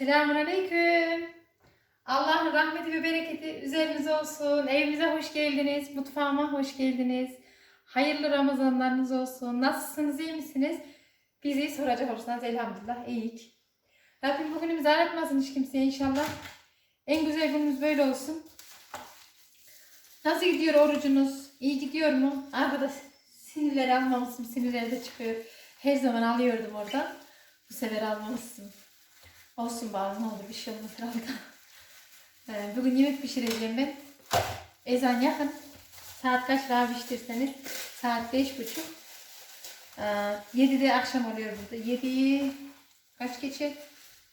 Selamun Aleyküm. Allah'ın rahmeti ve bereketi üzerinize olsun. Evimize hoş geldiniz. Mutfağıma hoş geldiniz. Hayırlı Ramazanlarınız olsun. Nasılsınız, iyi misiniz? Bizi soracak olursanız elhamdülillah iyiyik. Rabbim bugünümüzü aratmasın hiç kimseye inşallah. En güzel günümüz böyle olsun. Nasıl gidiyor orucunuz? İyi gidiyor mu? Arkadaş sinirleri almamışsın. Sinirleri de çıkıyor. Her zaman alıyordum orada. Bu sefer almamışsın. Olsun bari ne olur bir şey olmaz herhalde. Ee, Bugün yemek pişireceğim ben. Ezan yakın. Saat kaç daha pişirseniz saat beş buçuk. Ee, 7'de akşam oluyor burada. 7'yi kaç geçe?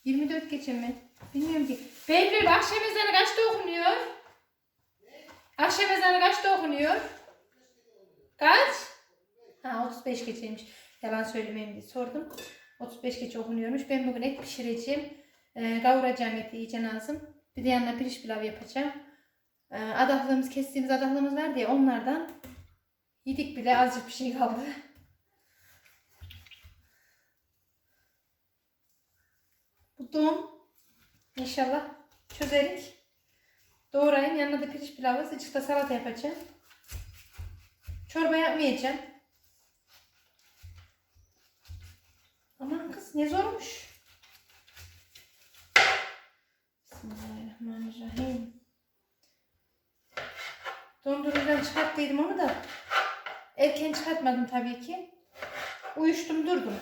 24 geçe mi? Bilmiyorum ki. Behlül akşam ezanı kaçta okunuyor? Akşam ezanı kaçta okunuyor? Kaç? Ha 35 geçeymiş. Yalan söylemeyeyim diye sordum. 35 geç okunuyormuş. Ben bugün et pişireceğim. Ee, kavuracağım eti iyice. Bir de yanına pirinç pilav yapacağım. Adahlığımız, kestiğimiz adahlığımız var diye onlardan yedik bile azıcık bir şey kaldı. Bu don inşallah çözerik. Doğrayayım. Yanına da pirinç pilavı, sıcak da salata yapacağım. Çorba yapmayacağım. Aman kız ne zormuş. Bismillahirrahmanirrahim. Dondurucudan çıkarttıydım onu da. Erken çıkartmadım tabii ki. Uyuştum durdum.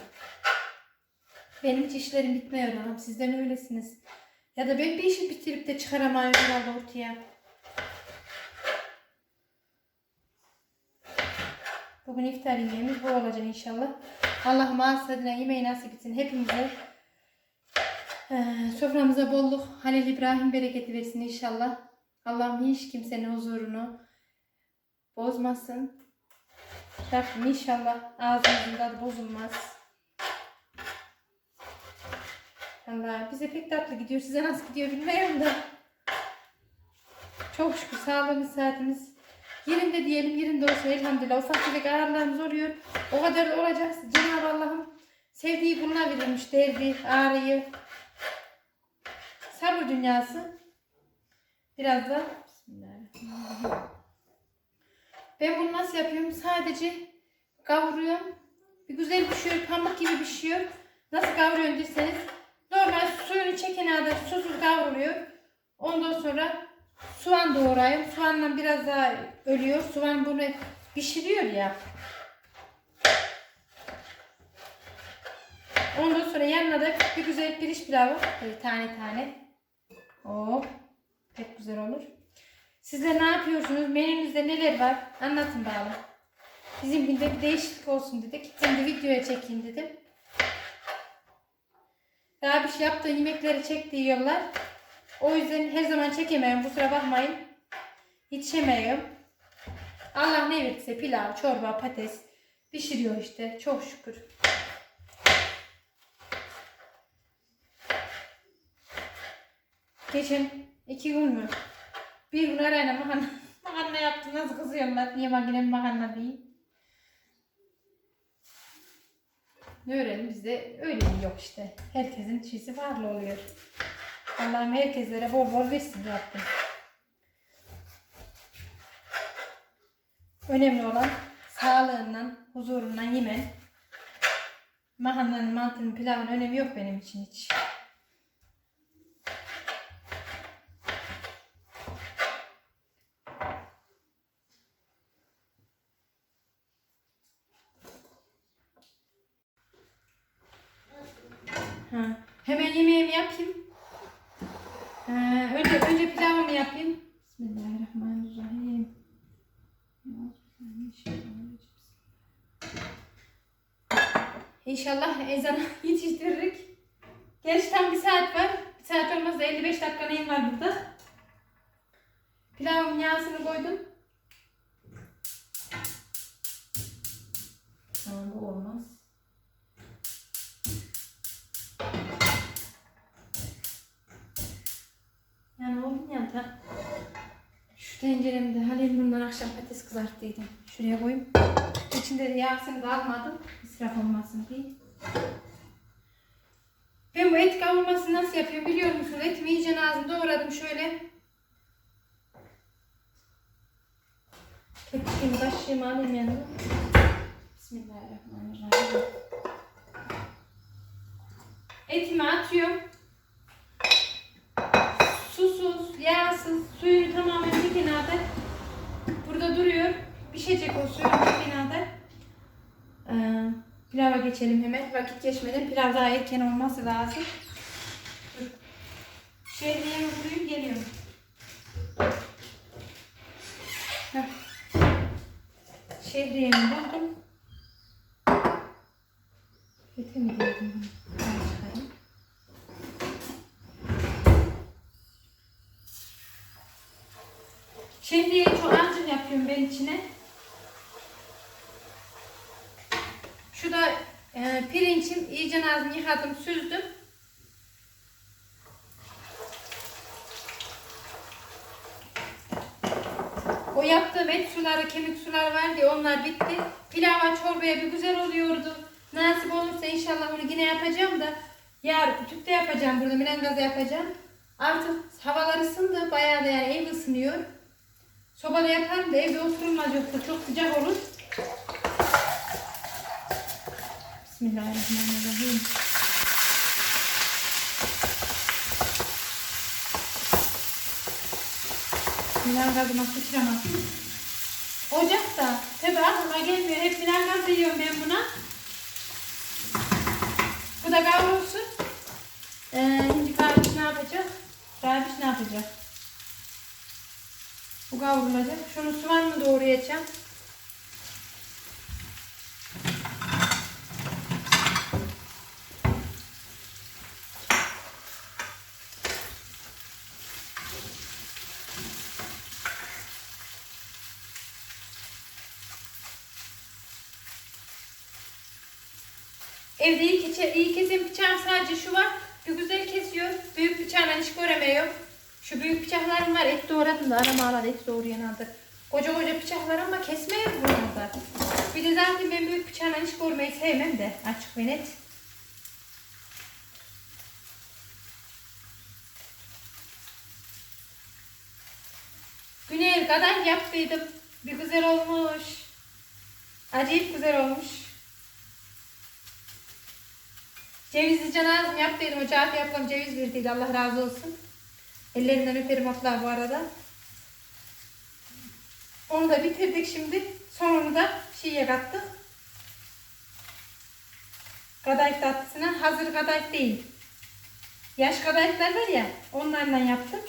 Benim işlerim bitmiyor hanım. Sizden öylesiniz. Ya da ben bir işi bitirip de çıkaramıyorum herhalde ortaya. Bugün iftar yemeğimiz bu olacak inşallah. Allah'ım ağız tadına yemeği nasip etsin hepimize. Ee, soframıza bolluk, Halil İbrahim bereketi versin inşallah. Allah'ım hiç kimsenin huzurunu bozmasın. Rabbim inşallah ağzımızın tadı bozulmaz. Allah bize pek tatlı gidiyor. Size nasıl gidiyor bilmiyorum da. Çok şükür sağlığımız, saatimiz yerinde diyelim. Yerinde olsun elhamdülillah. Ufak tefek ağrılarımız oluyor. O kadar da olacak. Cenab-ı Allah'ım sevdiği kuluna verilmiş derdi, ağrıyı. Sabır dünyası. Biraz da. Ben bunu nasıl yapıyorum? Sadece kavuruyorum. Bir güzel pişiyor, pamuk gibi pişiyor. Nasıl kavuruyorum derseniz normal suyunu çeken kadar susuz kavruluyor. Ondan sonra soğan doğrayayım. Soğanla biraz daha ölüyor. Soğan bunu pişiriyor ya. Ondan sonra yanına da bir güzel pirinç pilavı. Böyle tane tane. Oh, pek güzel olur. Sizler ne yapıyorsunuz? Menünüzde neler var? Anlatın bakalım. Bizim günde bir değişiklik olsun dedik. Şimdi videoya çekeyim dedim. Daha bir şey yaptığı yemekleri çek diyorlar. O yüzden her zaman çekemiyorum. Kusura bakmayın. Yetişemiyorum. Allah ne verirse pilav, çorba, patates pişiriyor işte. Çok şükür. Geçen iki gün mü? Bir gün arayla makarna, makarna yaptım. Nasıl kızıyorlar? Niye makine makarna değil? Ne öğrenelim bizde öyle yok işte. Herkesin çiğsi farklı oluyor. Allah'ım herkeslere bol bol versin Rabbim. Önemli olan sağlığından, huzurundan yemen. Makarnanın, mantının, pilavın önemi yok benim için hiç. Ha. Hemen yemeğimi yapayım. Ha, önce önce pilavımı yapayım. Bismillahirrahmanirrahim. İnşallah ezana yetiştiririk. Gerçi tam bir saat var. Bir saat olmaz da 55 dakika neyim var burada. Pilavımın yağsını koydum. Ha, bu olmaz. Yani oğlum ya da şu tenceremde Halil bundan akşam patates kızarttıydım. Şuraya koyayım. İçinde de yağsını da almadım. İsraf olmasın diye. Ben bu et kavurmasını nasıl yapıyorum biliyor musunuz? Etimi iyice ağzımda doğradım şöyle. Kepçeğimi kaşığımı alayım yanıma. Bismillahirrahmanirrahim. Etimi atıyorum. Susuz, yağsız, suyunu tamamen bir kenarda burada duruyor. Pişecek o suyun bir kenarda. Pilava geçelim hemen. Vakit geçmeden pilav daha erken olması lazım. Şehriyemi vurayım geliyorum. Şehriyemi buldum. Gördüm bunu? Ben çıkarayım. Çok azıcık yapıyorum ben içine. Şu da e, pirincim iyice ağzını yıkadım, süzdüm. O yaptığım et suları, kemik suları var diye onlar bitti. Pilava çorbaya bir güzel oluyordu. Nasip olursa inşallah onu yine yapacağım da yarın tüpte yapacağım burada minangazda yapacağım. Artık havalar ısındı bayağı da yani ev ısınıyor. Sobada yaparım da evde oturulmaz yoksa çok sıcak olur. Bismillahirrahmanirrahim. Sıçramasın. Ocakta tabi aklıma gelmiyor. Hep minangaz yiyorum ben buna. Bu da kavrulsun. Ee, şimdi kardeş ne yapacak? Kardeş ne yapacak? Bu kavrulacak. Şunu soğanla doğrayacağım. Evde iyi, keçe, iyi kesim bıçağım sadece şu var. Bir güzel kesiyor. Büyük bıçağla hiç göremiyor. Şu büyük bıçaklarım var. Et doğradım da anam ağlar et doğrayan aldı. Koca koca bıçaklar ama kesmiyor bunlarda. Bir de zaten ben büyük bıçağla hiç görmeyi sevmem de açık ve net. Güney kadar yaptıydım. Bir güzel olmuş. Acayip güzel olmuş. Cevizli canazım yaptıydım. O Cafi ablam ceviz verdiydi. Allah razı olsun. Ellerinden öperim abla bu arada. Onu da bitirdik şimdi. Sonunu da şeye kattık. Kadayıf tatlısına. Hazır kadayıf değil. Yaş kadayıflar var ya. Onlarla yaptım.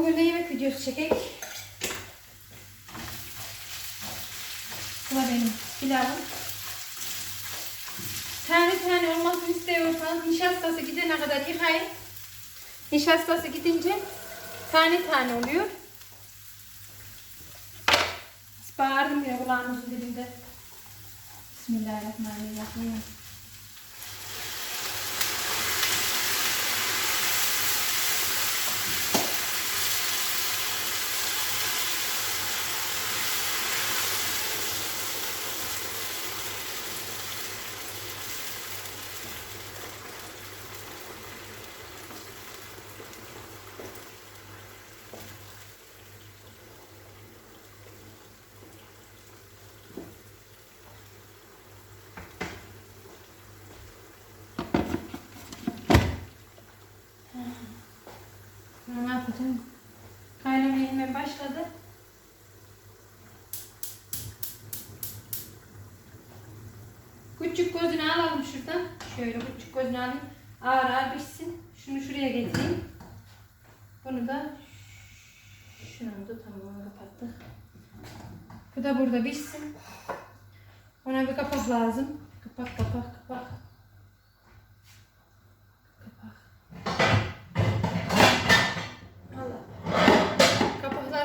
Bugün de yemek videosu çekek. Da benim pilavım. Tane tane olmasını istiyorsanız nişastası gidene kadar yıkayın. Nişastası gidince tane tane oluyor. Bağırdım ya kulağınızın dibinde. Bismillahirrahmanirrahim. Bunu ne yapacağım? Kaynamaya hemen başladı. Küçük gözünü alalım şuradan. Şöyle küçük gözünü alayım. Ağır ağır pişsin. Şunu şuraya getireyim. Bunu da şunu da tamam kapattık. Bu da burada pişsin. Ona bir kapak lazım. Kapak kapak kapak.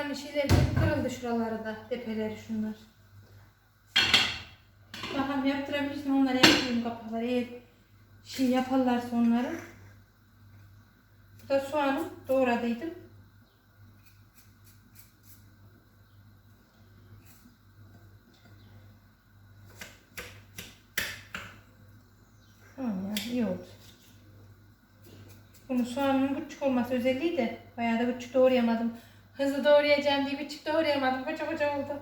Kapakların şeyleri kırıldı şuraları da. Tepeleri şunlar. kapağını yaptırabilirsin. Onları yapıyorum kapakları. Eğer şey yaparlarsa onları. Bu da soğanı doğradıydım. Tamam ya iyi oldu. Bunun soğanının küçük olması özelliği de bayağı da küçük doğrayamadım. Hızlı doğrayacağım diye küçük doğrayamadım. Koca koca oldu.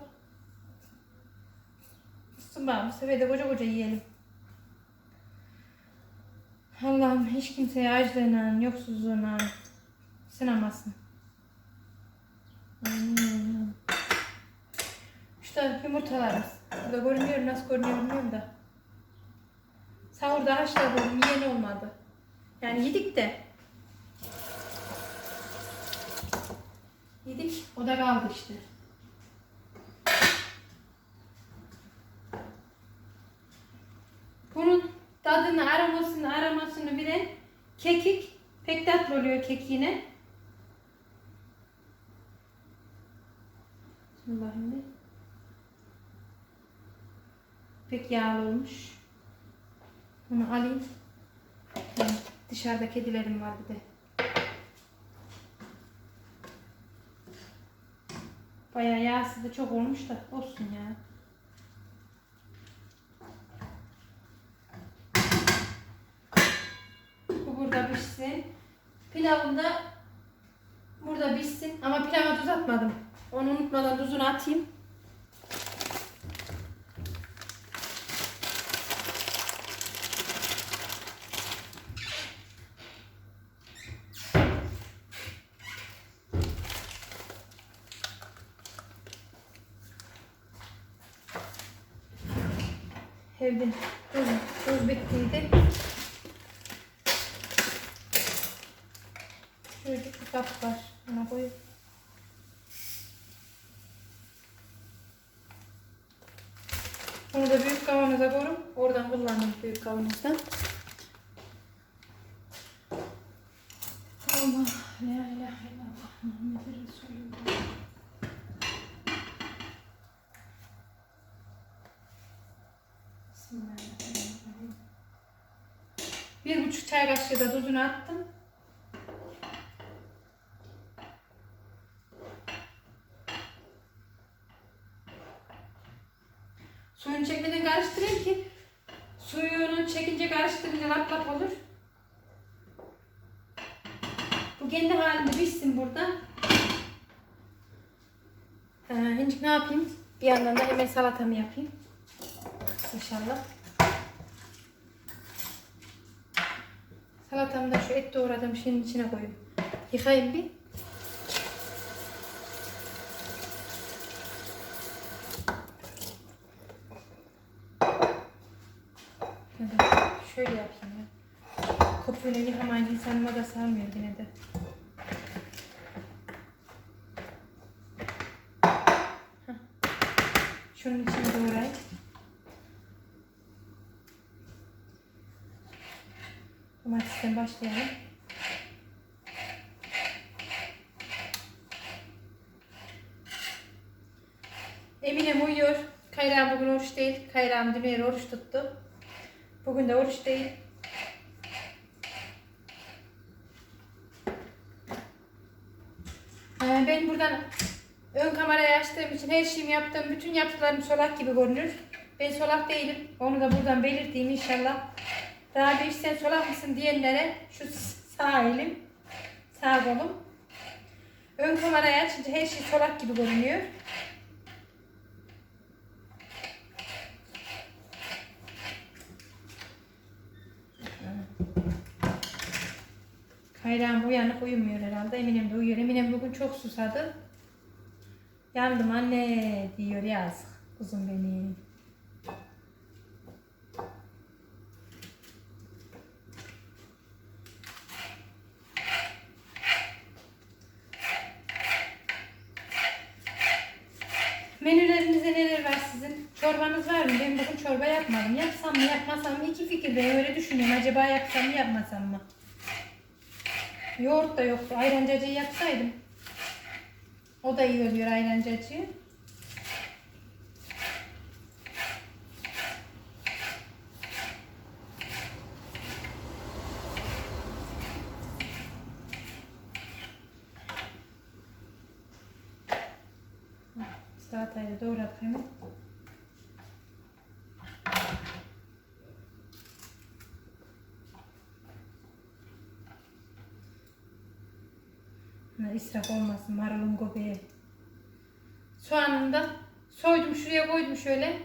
Üstüm bana bu sefer de koca koca yiyelim. Allah'ım hiç kimseye açlığına, yoksuzluğuna sınamasın. Hmm. İşte yumurtalarımız. Burada görünüyor, nasıl görünüyor bilmiyorum da. Sahurda haşladım, yiyen olmadı. Yani yedik de. Yedik, o da kaldı işte. Bunun tadını, aromasını, aromasını bilen kekik. Pek tatlı oluyor kekiğine. Bismillahirrahmanirrahim. Pek yağlı olmuş. Bunu alayım. Dışarıda kedilerim var bir de. Bayağı yağsız da çok olmuş da olsun ya. Bu burada pişsin. Pilavım da burada pişsin. Ama pilava tuz atmadım. Onu unutmadan tuzunu atayım. Evde tuz, tuz bittiydi. Şöyle bir kap var. Ona koyup. Bunu da büyük kavanoza koyup oradan kullandım büyük kavanozdan. Allah la ilahe illallah Muhammed Resulullah. Bir buçuk çay kaşığı da tuzunu attım. Suyunu çekmeden karıştırayım ki suyunu çekince karıştırınca lap lap olur. Bu kendi halinde pişsin burada. Ee, ne yapayım? Bir yandan da hemen salatamı yapayım. İnşallah. Salatamı da şu et doğradığım şeyin içine koyayım. Yıkayayım bir. Da şöyle yapayım ya. Kopuyla yıkamayınca insanıma da sarmıyor yine de. Şunun içine doğrayayım. Başlayalım. Eminem uyuyor. Kayrağım bugün oruç değil. Kayrağım dün oruç tuttu. Bugün de oruç değil. Ee, Ben buradan ön kamerayı açtığım için her şeyimi yaptığım, bütün yaptıklarım solak gibi görünür. Ben solak değilim. Onu da buradan belirteyim inşallah. Daha bir sen solak mısın diyenlere şu sağ elim, sağ kolum. Ön kamerayı açınca her şey solak gibi görünüyor. Kayrağım uyanık uyumuyor herhalde. Eminem de uyuyor. Eminem bugün çok susadı. Yandım anne diyor yazık. Kuzum benim. Menülerinizde neler var sizin? Çorbanız var mı? Ben bugün çorba yapmadım. Yapsam mı yapmasam mı? İki fikir ben öyle düşünüyorum. Acaba yapsam mı yapmasam mı? Yoğurt da yoktu. Ayrancacıyı yapsaydım. O da iyi oluyor ayrancacıyı. Salatayla doğradık hemen. İsraf olmasın marulun göbeği. Soğanını da soydum şuraya koydum şöyle.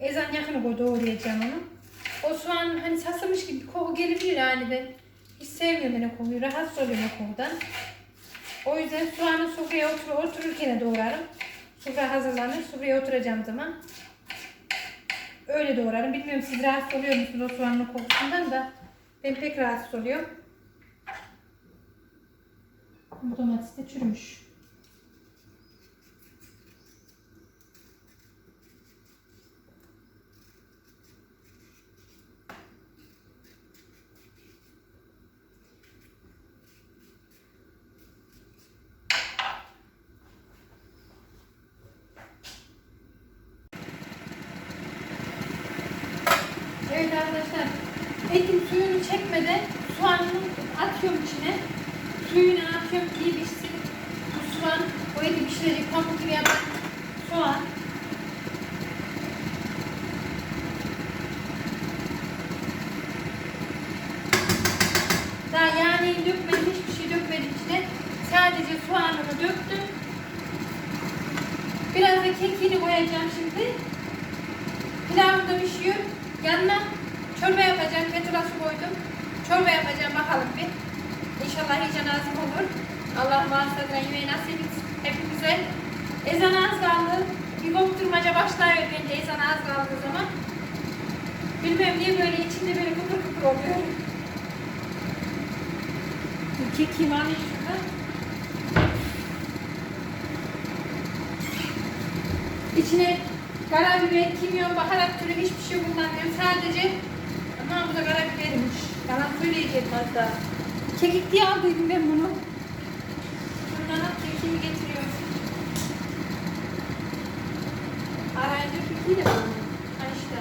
Ezan yakını koy doğrayacağım onu. O soğan hani saslamış gibi koku gelebilir aniden. Hiç sevmiyorum ben o kokuyu. Rahatsız oluyorum o kokudan. O yüzden soğanı sofraya otur otururken doğrarım. Sofra hazırlanır. Sofraya oturacağım zaman. Öyle doğrarım. Bilmiyorum siz rahatsız oluyor musunuz o soğanın kokusundan da. Ben pek rahatsız oluyorum. Bu domates de çürümüş. Evet arkadaşlar, etin suyunu çekmeden soğanını atıyorum içine. Suyunu atıyorum iyi pişsin. Bu soğan, o eti pişirecek pamuk gibi yapan soğan. Daha yani dökmedim, hiçbir şey dökmedim içine. Sadece soğanını döktüm. Biraz da kekiğini koyacağım şimdi. Pilavım da pişiyor. Yanına çorba yapacağım. Petrol koydum. Çorba yapacağım bakalım bir. İnşallah iyice nazım olur. Allah varsa yemeği nasip etsin hepimize. Ezan az kaldı. Bir kopturmaca başlıyor bence ezan az kaldığı zaman. Bilmem niye böyle içinde böyle kıpır kıpır oluyor. Kekiğimi alayım şurada. İçine karabiber, kimyon, baharat türü hiçbir şey kullanmıyorum. Sadece ama bu da karabibermiş. Yalan söyleyeceğim daha. Kekik diye aldıydım ben bunu. Buradan al kekiğimi getiriyorum. Arayınca kekiği de. Ha işte.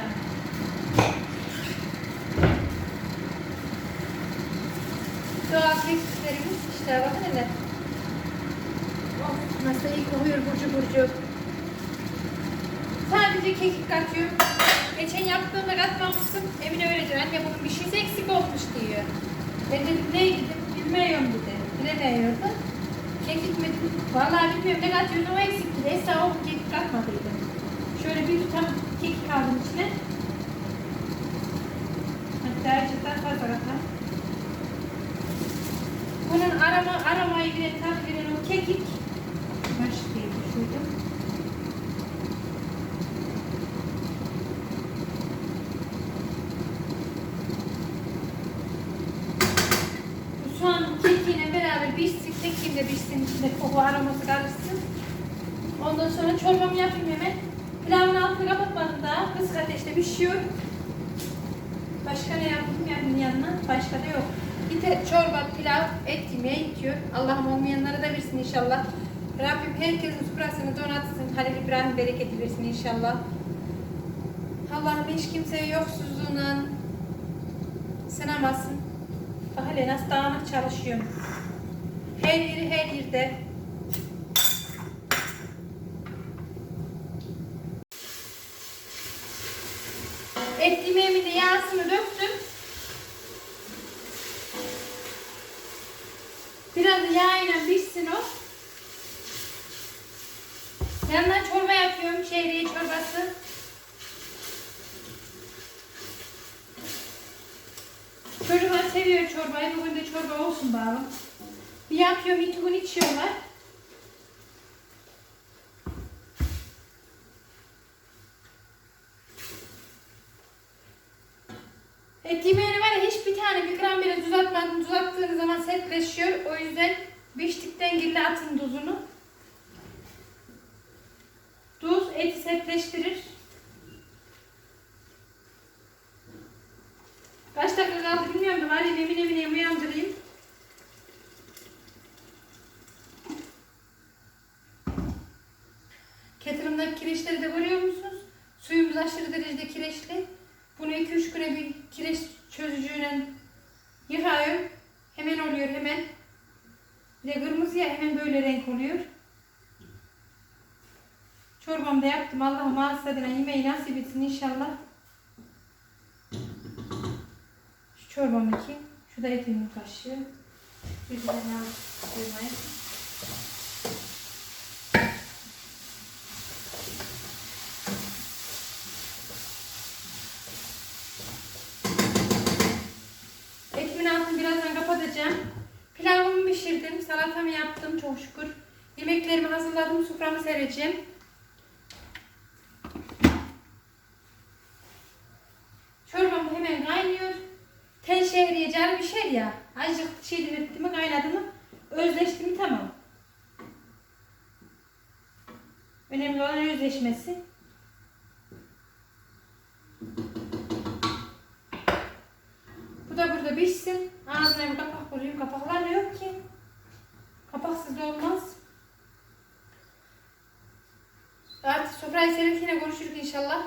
Doğal kekiklerimiz işte bakın hele. Nasıl iyi kokuyor burcu burcu. Sadece kekik katıyorum. Geçen yaptığımda katmamıştım. Emine öyle diyor. Anne bunun bir şeysi eksik olmuş diyor. Ben dedim ne dedim bilmiyorum dedi. Bilemiyordu. Kekik mi? Vallahi bilmiyorum ne katıyorsun o eksikti. Esra o kekik katmadıydı. Şöyle bir tutam kekik aldım içine. Hatta azıcık fazla katar. Bunun arama, aramayı bile tat veren o kekik. Başka bir şuydu. Bu soğan kekiğine beraber pişsin, pişsin, içinde koku aroması karışsın. Ondan sonra çorbamı yapayım hemen. Pilavın altını kapatmadım daha. Kısık ateşte pişiyor. Başka ne yaptım yani yanına? Başka da yok. Bir de çorba, pilav, et yemeği yetiyor. Allah'ım olmayanlara da versin inşallah. Rabbim herkesin sofrasını donatsın. Halil İbrahim bereketi versin inşallah. Allah'ım hiç kimseyi yoksuzluğundan sınamasın. Bak hele nasıl dağınık çalışıyorum. Her yeri her yerde. Et yemeğimi de yağsını döktüm. Biraz da yağıyla pişsin o. Yanına çorba yapıyorum. Şehriye çorbası. Çocuklar seviyor çorbayı. Bugün de çorba olsun bari. Bir yapıyorum, iki gün içiyorlar. Et yemeğini var ya hiçbir tane bir gram bile. Tuz attığınız zaman sertleşiyor. O yüzden piştikten gille atın tuzunu. Tuz eti sertleştirir. Kaç dakika kaldı bilmiyorum da var ya emin emine uyandırayım. Kettle'ımdaki kireçleri de görüyor musunuz? Suyumuz aşırı derecede kireçli. Bunu 2-3 güne bir kireç çözücüyle yıkıyorum. Hemen oluyor hemen. Bir de kırmızı ya hemen böyle renk oluyor. Çorbamı da yaptım. Allah'ım ağız tadına yemeği nasip etsin inşallah. Şu çorbam iki. Şu da etimin kaşığı. Birbirine koymayı. Etimin altını birazdan kapatacağım. Pilavımı pişirdim, salatamı yaptım çok şükür. Yemeklerimi hazırladım, soframı sereceğim. Çorbam hemen kaynıyor. Tel şehriye canı pişer ya. Azıcık şey etti mi kaynadı mı özleşti mi tamam. Önemli olan özleşmesi. Bu da burada pişsin. Ağzına bir kapak koyayım. Kapaklar yok ki. Kapaksız da olmaz. Artık sofrayı serirken yine görüşürüz inşallah.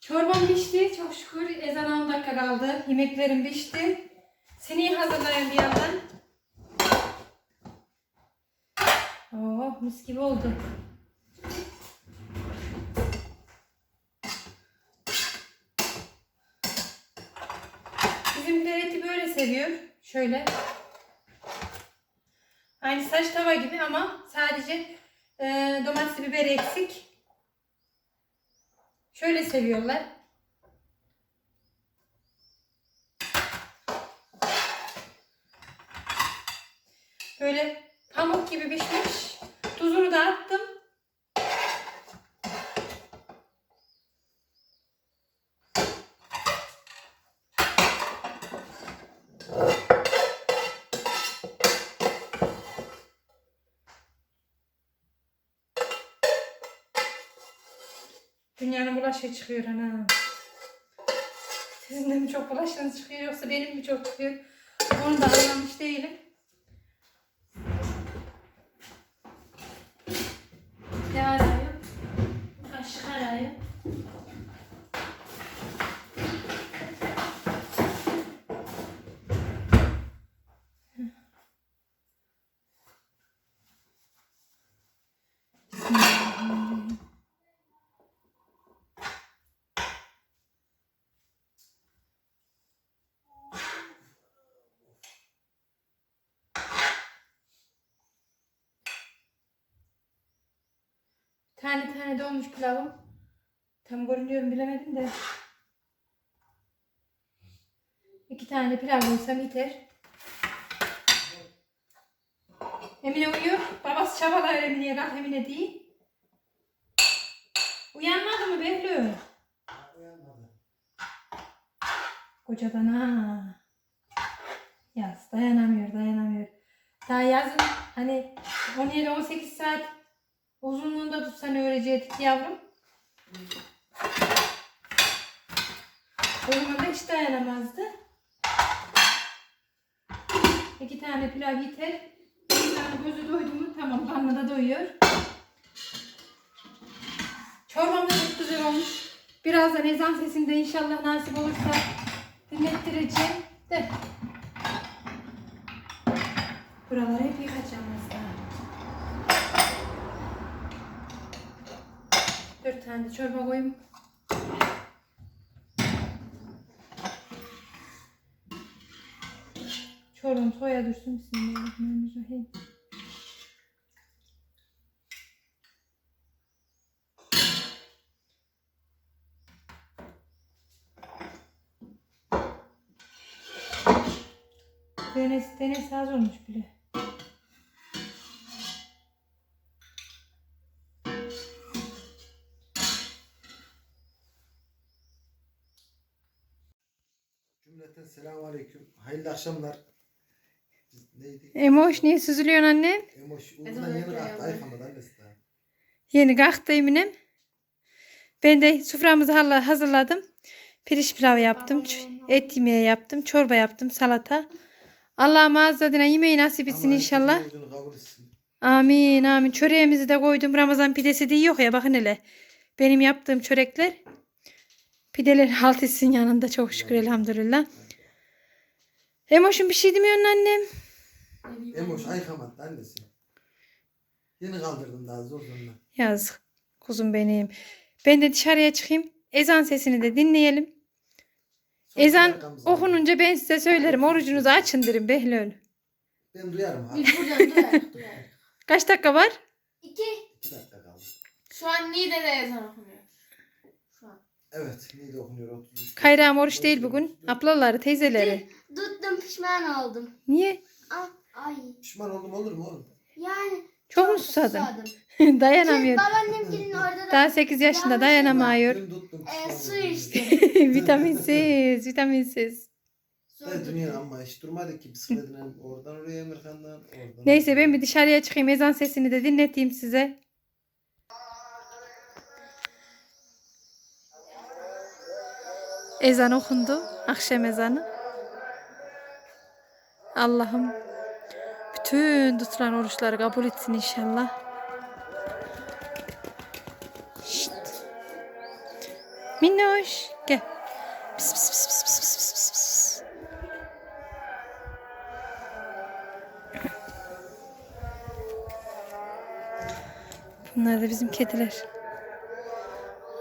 Çorbam pişti. Çok şükür ezana 10 dakika kaldı. Yemeklerim pişti. Seni hazırlayayım bir yandan. Oh mis gibi oldu. Bizimkiler eti böyle seviyor. Şöyle. Aynı saç tava gibi ama sadece e, domates biber eksik. Şöyle seviyorlar. Böyle pamuk gibi pişmiş. Tuzunu da attım. Dünyanın bulaşı çıkıyor ana. Sizin de mi çok bulaşınız çıkıyor yoksa benim mi çok çıkıyor? Onu da anlamış değilim. Ne arıyor? Kaşık arıyor. Bismillahirrahmanirrahim. Tane tane dolmuş pilavım. Tam görünüyor mu bilemedim de. İki tane pilav koysam yeter. Emine uyuyor. Babası çabalar Emine'ye kalk Emine değil. Uyanmadı mı Behlül? Kocadan ha. Yaz dayanamıyor dayanamıyor. Daha yazın hani 17-18 saat uzunluğunda tutsan öğrecektik yavrum. O zaman da hiç dayanamazdı. İki tane pilav yeter. Bir tane gözü doydu mu tamam karnı da doyuyor. Çorbam da çok güzel olmuş. Birazdan ezan sesinde inşallah nasip olursa dinlettireceğim de. Buraları hep yıkacağım az daha. Dört tane de çorba koyayım. Çorbam soya dursun. Bismillahirrahmanirrahim. Denesi, denesi az olmuş bile. Selamun aleyküm. Hayırlı akşamlar. Neydi? Emoş niye süzülüyorsun annem? Emoş. Uğur'dan yeni kalktı. Ayıkamadı annesi daha. Yeni kalktı Eminem. Ben de soframızı hazırladım. Pirinç pilavı yaptım. Et yemeği yaptım. Çorba yaptım. Salata. Allah'ım ağzına yemeği nasip etsin inşallah. Amin amin. Çöreğimizi de koydum. Ramazan pidesi de yok ya bakın hele. Benim yaptığım çörekler. Pideler halt etsin yanında çok şükür elhamdülillah. Emoş'un bir şey demiyorsun annem. Emoş ayıkamadı annesi. Yeni kaldırdım daha zor zorla. Yazık. Kuzum benim. Ben de dışarıya çıkayım. Ezan sesini de dinleyelim. Son Ezan okununca ben size söylerim. Orucunuzu açın derim Behlül. Ben duyarım ha. Biz buradan duyarız, duyarız. Kaç dakika var? İki. İki dakika kaldı. Şu an Niğde'de ezan okunuyor. Şu an. Evet. Niye okunuyor 33. Kayrağım oruç değil bugün. Ablaları, teyzeleri. Tuttum pişman oldum. Niye? Ah, ay. Pişman oldum olur mu oğlum? Yani Çok mu susadın? susadım. Dayanamıyorum. Babaannemgilin orada da Daha 8 yaşında dayanamıyor. E, su içti. vitaminsiz, vitaminsiz. Evet dünya ama hiç durmadı ki bisikletinden oradan oraya Emirkan'dan oradan. Neyse ben bir dışarıya çıkayım. Ezan sesini de dinleteyim size. Ezan okundu. Akşam ezanı. Allah'ım bütün tutulan oruçları kabul etsin inşallah. Şşt. Minnoş gel. Pis pis pis pis pis pis pis pis. Bunlar da bizim kediler.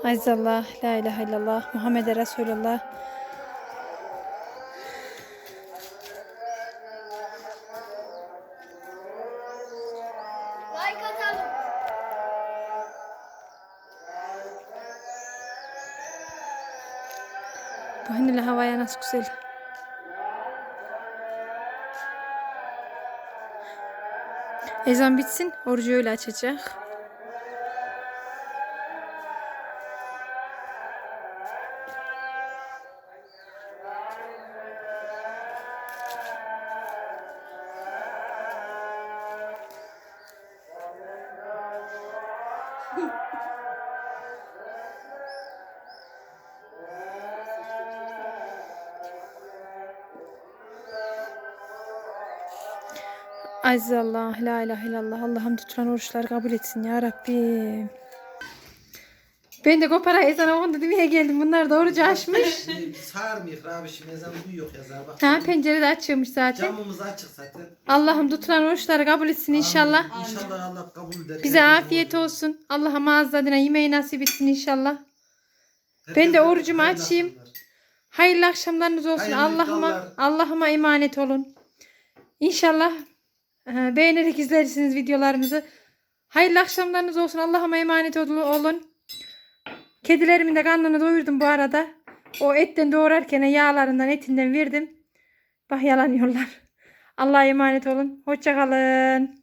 Azizallah, la ilahe illallah, Muhammed Resulullah. Güzel. Ezan bitsin, orucu öyle açacak. Aziz Allah, la ilahe illallah. Allah'ım tutulan oruçları kabul etsin ya Rabbim. Ben de kopara ezan okundu demeye geldim. Bunlar da orucu açmış. Sağır mı Rabişim ezanı duyuyor yazar bak. ha pencere de açıyormuş zaten. Camımız açık zaten. Allah'ım tutulan oruçları kabul etsin inşallah. Amin. İnşallah Allah kabul eder. Bize Herkesin afiyet orucunu. olsun. Allah'ım ağız tadına yemeği nasip etsin inşallah. Herkese Ben de orucumu hayırlı açayım. akşamlar. Hayırlı akşamlarınız olsun. Allah'ıma. Allah'ıma emanet olun. İnşallah beğenerek izlersiniz videolarımızı. Hayırlı akşamlarınız olsun. Allah'ıma emanet ol- olun. Kedilerimin de karnını doyurdum bu arada. O etten doğrarken yağlarından etinden verdim. Bak yalanıyorlar. Allah'a emanet olun. Hoşça kalın.